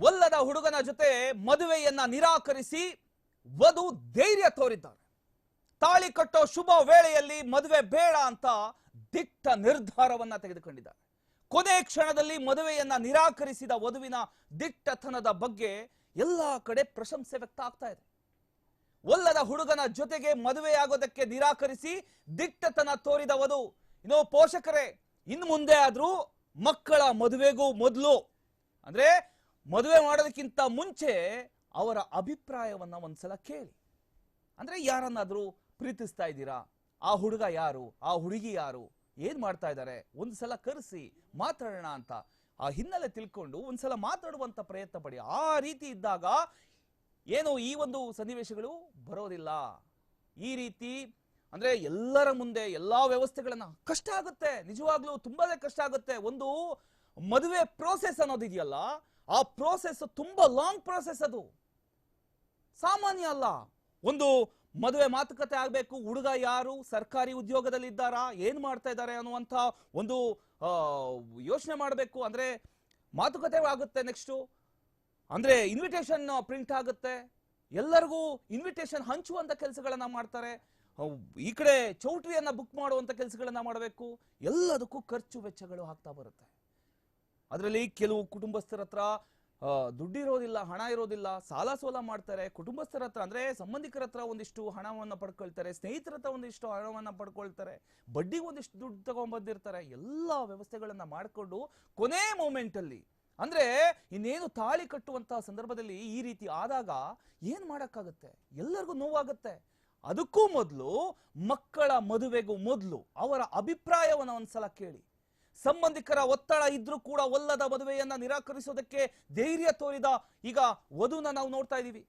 ಒಲ್ಲದ ಹುಡುಗನ ಜೊತೆ ಮದುವೆಯನ್ನ ನಿರಾಕರಿಸಿ ವಧು ಧೈರ್ಯ ತೋರಿದ್ದಾರೆ. ತಾಳಿ ಕಟ್ಟೋ ಶುಭ ವೇಳೆಯಲ್ಲಿ ಮದುವೆ ಬೇಡ ಅಂತ ದಿಟ್ಟ ನಿರ್ಧಾರವನ್ನ ತೆಗೆದುಕೊಂಡಿದ್ದಾರೆ. ಕೊನೆ ಕ್ಷಣದಲ್ಲಿ ಮದುವೆಯನ್ನ ನಿರಾಕರಿಸಿದ ವಧುವಿನ ದಿಟ್ಟತನದ ಬಗ್ಗೆ ಎಲ್ಲಾ ಕಡೆ ಪ್ರಶಂಸೆ ವ್ಯಕ್ತ ಆಗ್ತಾ ಇದೆ. ಒಲ್ಲದ ಹುಡುಗನ ಜೊತೆಗೆ ಮದುವೆಯಾಗೋದಕ್ಕೆ ನಿರಾಕರಿಸಿ ದಿಟ್ಟತನ ತೋರಿದ ವಧು. ಇನ್ನು ಪೋಷಕರೇ, ಇನ್ನು ಮುಂದೆ ಆದ್ರೂ ಮಕ್ಕಳ ಮದುವೆಗೂ ಮೊದಲು. ಅಂದ್ರೆ ಮದುವೆ ಮಾಡೋದಕ್ಕಿಂತ ಮುಂಚೆ ಅವರ ಅಭಿಪ್ರಾಯವನ್ನ ಒಂದ್ಸಲ ಕೇಳಿ. ಅಂದ್ರೆ ಯಾರನ್ನಾದ್ರೂ ಪ್ರೀತಿಸ್ತಾ ಇದ್ದೀರಾ? ಆ ಹುಡುಗ ಯಾರು? ಆ ಹುಡುಗಿ ಯಾರು? ಏನ್ ಮಾಡ್ತಾ ಇದ್ದಾರೆ? ಒಂದ್ಸಲ ಕರೆಸಿ, ಮಾತಾಡೋಣ ಅಂತ. ಆ ಹಿನ್ನೆಲೆ ತಿಳ್ಕೊಂಡು ಒಂದ್ಸಲ ಮಾತಾಡುವಂಥ ಪ್ರಯತ್ನ ಪಡಿ. ಆ ರೀತಿ ಇದ್ದಾಗ ಏನು ಈ ಒಂದು ಸನ್ನಿವೇಶಗಳು ಬರೋದಿಲ್ಲ. ಈ ರೀತಿ ಅಂದ್ರೆ ಎಲ್ಲರ ಮುಂದೆ ಎಲ್ಲಾ ವ್ಯವಸ್ಥೆಗಳನ್ನ ಕಷ್ಟ ಆಗುತ್ತೆ. ನಿಜವಾಗ್ಲೂ ತುಂಬಾನೇ ಕಷ್ಟ ಆಗುತ್ತೆ. ಒಂದು ಮದುವೆ ಪ್ರೋಸೆಸ್ ಅನ್ನೋದಿದೆಯಲ್ಲ ಆ ಪ್ರೋಸೆಸ್ ತುಂಬಾ ಲಾಂಗ್ ಪ್ರೋಸೆಸ್ ಅದು. ಸಾಮಾನ್ಯ ಅಲ್ಲ ಒಂದು ಮದುವೆ ಮಾತುಕತೆ ಆಗಬೇಕು, ಹುಡುಗ ಯಾರು, ಸರ್ಕಾರಿ ಉದ್ಯೋಗದಲ್ಲಿದ್ದಾರಾ, ಏನು ಮಾಡ್ತಾ ಇದ್ದಾರೆ ಅನ್ನುವಂತ ಒಂದು ಯೋಚನೆ ಮಾಡಬೇಕು. ಅಂದ್ರೆ ಮಾತುಕತೆ ಆಗುತ್ತೆ ನೆಕ್ಸ್ಟು ಅಂದ್ರೆ ಇನ್ವಿಟೇಷನ್ ಪ್ರಿಂಟ್ ಆಗುತ್ತೆ. ಎಲ್ಲರಿಗೂ ಇನ್ವಿಟೇಷನ್ ಹಂಚುವಂತ ಕೆಲಸಗಳನ್ನು ಮಾಡ್ತಾರೆ. ಈ ಕಡೆ ಚೌಟ್ರಿಯನ್ನ ಬುಕ್ ಮಾಡುವಂಥ ಕೆಲಸಗಳನ್ನು ಮಾಡಬೇಕು. ಎಲ್ಲದಕ್ಕೂ ಖರ್ಚು ವೆಚ್ಚಗಳು ಆಗ್ತಾ ಬರುತ್ತೆ. ಅದರಲ್ಲಿ ಕೆಲವು ಕುಟುಂಬಸ್ಥರ ಹತ್ರ ದುಡ್ಡಿರೋದಿಲ್ಲ, ಹಣ ಇರೋದಿಲ್ಲ, ಸಾಲ ಸೋಲ ಮಾಡ್ತಾರೆ. ಕುಟುಂಬಸ್ಥರ ಹತ್ರ ಅಂದ್ರೆ ಸಂಬಂಧಿಕರ ಹತ್ರ ಒಂದಿಷ್ಟು ಹಣವನ್ನ ಪಡ್ಕೊಳ್ತಾರೆ, ಸ್ನೇಹಿತರ ಹತ್ರ ಒಂದಿಷ್ಟು ಹಣವನ್ನ ಪಡ್ಕೊಳ್ತಾರೆ, ಬಡ್ಡಿಗೆ ಒಂದಿಷ್ಟು ದುಡ್ಡು ತಗೊಂಡ್ಬಂದಿರ್ತಾರೆ ಎಲ್ಲ ವ್ಯವಸ್ಥೆಗಳನ್ನ ಮಾಡಿಕೊಂಡು ಕೊನೆ ಮೂಮೆಂಟಲ್ಲಿ ಅಂದ್ರೆ ಇನ್ನೇನು ತಾಳಿ ಕಟ್ಟುವಂತಹ ಸಂದರ್ಭದಲ್ಲಿ ಈ ರೀತಿ ಆದಾಗ ಏನ್ ಮಾಡಕ್ಕಾಗತ್ತೆ? ಎಲ್ಲರಿಗೂ ನೋವಾಗುತ್ತೆ. ಅದಕ್ಕೂ ಮೊದಲು ಮಕ್ಕಳ ಮದುವೆಗೂ ಮೊದಲು ಅವರ ಅಭಿಪ್ರಾಯವನ್ನ ಒಂದ್ಸಲ ಕೇಳಿ. ಸಂಬಂಧಿಕರ ಒತ್ತಡ ಇದ್ರೂ ಕೂಡ ಒಲ್ಲದ ಮದುವೆಯನ್ನ ನಿರಾಕರಿಸೋದಕ್ಕೆ ಧೈರ್ಯ ತೋರಿದ ಈಗ ವಧುನ ನಾವು ನೋಡ್ತಾ ಇದ್ದೀವಿ.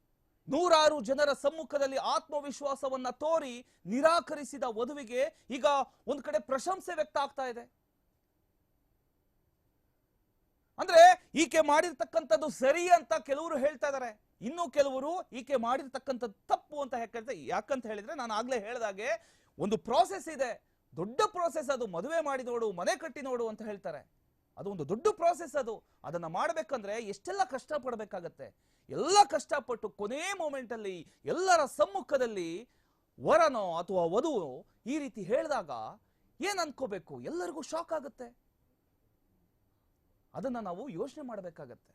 ನೂರಾರು ಜನರ ಸಮ್ಮುಖದಲ್ಲಿ ಆತ್ಮವಿಶ್ವಾಸವನ್ನ ತೋರಿ ನಿರಾಕರಿಸಿದ ವಧುವಿಗೆ ಈಗ ಒಂದ್ ಕಡೆ ಪ್ರಶಂಸೆ ವ್ಯಕ್ತ ಆಗ್ತಾ ಇದೆ. ಅಂದ್ರೆ ಈಕೆ ಮಾಡಿರ್ತಕ್ಕಂಥದ್ದು ಸರಿ ಅಂತ ಕೆಲವರು ಹೇಳ್ತಾ ಇದ್ದಾರೆ ಇನ್ನು ಕೆಲವರು ಈಕೆ ಮಾಡಿರ್ತಕ್ಕಂಥದ್ದು ತಪ್ಪು ಅಂತ ಹೇಳ್ತಾರೆ ಯಾಕಂತ ಹೇಳಿದ್ರೆ ನಾನು ಆಗ್ಲೇ ಹೇಳಿದಾಗೆ ಒಂದು ಪ್ರಾಸೆಸ್ ಇದೆ. ದೊಡ್ಡ ಪ್ರೋಸೆಸ್ ಅದು ಮದುವೆ ಮಾಡಿ ನೋಡು, ಮನೆ ಕಟ್ಟಿ ನೋಡು ಅಂತ ಹೇಳ್ತಾರೆ. ಅದು ಒಂದು ದೊಡ್ಡ ಪ್ರೋಸೆಸ್ ಅದು. ಅದನ್ನ ಮಾಡ್ಬೇಕಂದ್ರೆ ಎಷ್ಟೆಲ್ಲ ಕಷ್ಟ ಪಡ್ಬೇಕಾಗತ್ತೆ ಎಲ್ಲ ಕಷ್ಟಪಟ್ಟು ಕೊನೆ ಮೂಮೆಂಟಲ್ಲಿ ಎಲ್ಲರ ಸಮ್ಮುಖದಲ್ಲಿ ವರನೋ ಅಥವಾ ವಧುವೋ ಈ ರೀತಿ ಹೇಳಿದಾಗ ಏನ್ ಅನ್ಕೋಬೇಕು? ಎಲ್ಲರಿಗೂ ಶಾಕ್ ಆಗುತ್ತೆ. ಅದನ್ನ ನಾವು ಯೋಚನೆ ಮಾಡಬೇಕಾಗತ್ತೆ.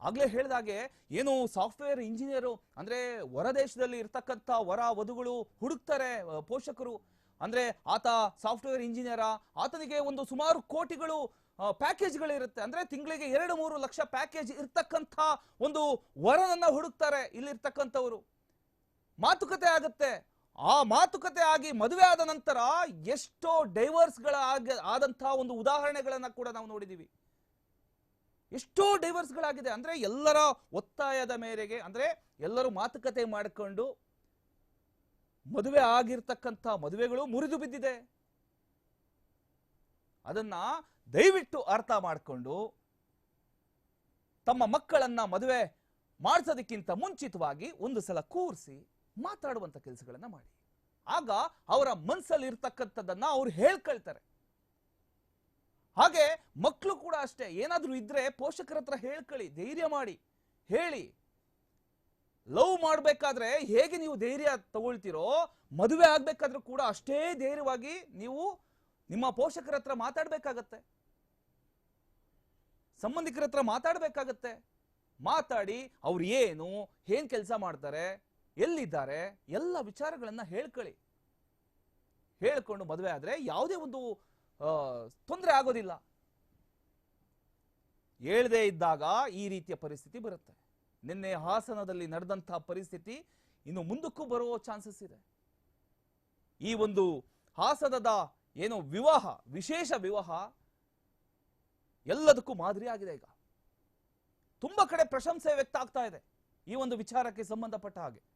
ಆಗ್ಲೇ ಹೇಳಿದಾಗೆ ಏನು ಸಾಫ್ಟ್ವೇರ್ ಇಂಜಿನಿಯರು ಅಂದ್ರೆ ಹೊರದೇಶದಲ್ಲಿ ಇರ್ತಕ್ಕಂಥ ವರ, ವಧುಗಳು ಹುಡುಕ್ತಾರೆ ಪೋಷಕರು. ಅಂದ್ರೆ ಆತ ಸಾಫ್ಟ್ವೇರ್ ಇಂಜಿನಿಯರ, ಆತನಿಗೆ ಒಂದು ಸುಮಾರು ಕೋಟಿಗಳು ಪ್ಯಾಕೇಜ್ಗಳಿರುತ್ತೆ ಅಂದ್ರೆ ತಿಂಗಳಿಗೆ ಎರಡು ಮೂರು ಲಕ್ಷ ಪ್ಯಾಕೇಜ್ ಇರ್ತಕ್ಕಂಥ ಒಂದು ವರನನ್ನ ಹುಡುಕ್ತಾರೆ ಇಲ್ಲಿರ್ತಕ್ಕಂಥವ್ರು. ಮಾತುಕತೆ ಆಗುತ್ತೆ. ಆ ಮಾತುಕತೆ ಆಗಿ ಮದುವೆ ಆದ ನಂತರ ಎಷ್ಟೋ ಡೈವರ್ಸ್ಗಳ ಗಳ ಆದಂತಹ ಒಂದು ಉದಾಹರಣೆಗಳನ್ನ ಕೂಡ ನಾವು ನೋಡಿದೀವಿ. ಎಷ್ಟೋ ಡೈವರ್ಸ್ಗಳಾಗಿದೆ. ಅಂದ್ರೆ ಎಲ್ಲರ ಒತ್ತಾಯದ ಮೇರೆಗೆ, ಅಂದ್ರೆ ಎಲ್ಲರೂ ಮಾತುಕತೆ ಮಾಡಿಕೊಂಡು ಮದುವೆ ಆಗಿರ್ತಕ್ಕಂಥ ಮದುವೆಗಳು ಮುರಿದು ಬಿದ್ದಿದೆ. ಅದನ್ನ ದಯವಿಟ್ಟು ಅರ್ಥ ಮಾಡಿಕೊಂಡು ತಮ್ಮ ಮಕ್ಕಳನ್ನ ಮದುವೆ ಮಾಡಿಸೋದಕ್ಕಿಂತ ಮುಂಚಿತವಾಗಿ ಒಂದು ಸಲ ಕೂರಿಸಿ ಮಾತಾಡುವಂತ ಕೆಲಸಗಳನ್ನ ಮಾಡಿ. ಆಗ ಅವರ ಮನಸ್ಸಲ್ಲಿ ಇರ್ತಕ್ಕಂಥದ್ದನ್ನ ಅವ್ರು ಹೇಳ್ಕೊಳ್ತಾರೆ. ಹಾಗೆ ಮಕ್ಕಳು ಕೂಡ ಅಷ್ಟೇ, ಏನಾದ್ರೂ ಇದ್ರೆ ಪೋಷಕರ ಹತ್ರ ಹೇಳ್ಕೊಳ್ಳಿ, ಧೈರ್ಯ ಮಾಡಿ, ಹೇಳಿ. ಲವ್ ಮಾಡಬೇಕಾದ್ರೆ ಹೇಗೆ ನೀವು ಧೈರ್ಯ ತಗೊಳ್ತೀರೋ, ಮದುವೆ ಆಗ್ಬೇಕಾದ್ರೂ ಕೂಡ ಅಷ್ಟೇ ಧೈರ್ಯವಾಗಿ ನೀವು ನಿಮ್ಮ ಪೋಷಕರ ಹತ್ರ ಮಾತಾಡ್ಬೇಕಾಗತ್ತೆ. ಸಂಬಂಧಿಕರ ಹತ್ರ ಮಾತಾಡ್ಬೇಕಾಗತ್ತೆ. ಮಾತಾಡಿ, ಅವ್ರು ಏನು, ಏನ್ ಕೆಲಸ ಮಾಡ್ತಾರೆ, ಎಲ್ಲಿದ್ದಾರೆ, ಎಲ್ಲ ವಿಚಾರಗಳನ್ನ ಹೇಳ್ಕೊಳ್ಳಿ. ಹೇಳ್ಕೊಂಡು ಮದುವೆ ಆದ್ರೆ ಯಾವುದೇ ಒಂದು ತೊಂದರೆ ಆಗೋದಿಲ್ಲ. ಹೇಳದೇ ಇದ್ದಾಗ ಈ ರೀತಿಯ ಪರಿಸ್ಥಿತಿ ಬರುತ್ತೆ. ನಿನ್ನೆ ಹಾಸನದಲ್ಲಿ ನಡೆದಂತಹ ಪರಿಸ್ಥಿತಿ ಇನ್ನು ಮುಂದಕ್ಕೂ ಬರುವ ಚಾನ್ಸಸ್ ಇದೆ. ಈ ಒಂದು ಹಾಸನದ ಏನು ವಿವಾಹ, ವಿಶೇಷ ವಿವಾಹ ಎಲ್ಲದಕ್ಕೂ ಮಾದರಿಯಾಗಿದೆ ಈಗ. ತುಂಬಾ ಕಡೆ ಪ್ರಶಂಸೆ ವ್ಯಕ್ತ ಆಗ್ತಾ ಇದೆ ಈ ಒಂದು ವಿಚಾರಕ್ಕೆ ಸಂಬಂಧಪಟ್ಟ ಹಾಗೆ.